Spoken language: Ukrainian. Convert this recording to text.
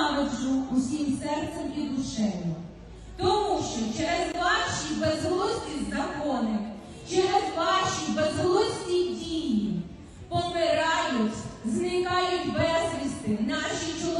ненавиджу усім серцем і душею. Тому що через ваші безглузді закони, через ваші безглузді дії помирають, зникають безвісти наші чоловіки.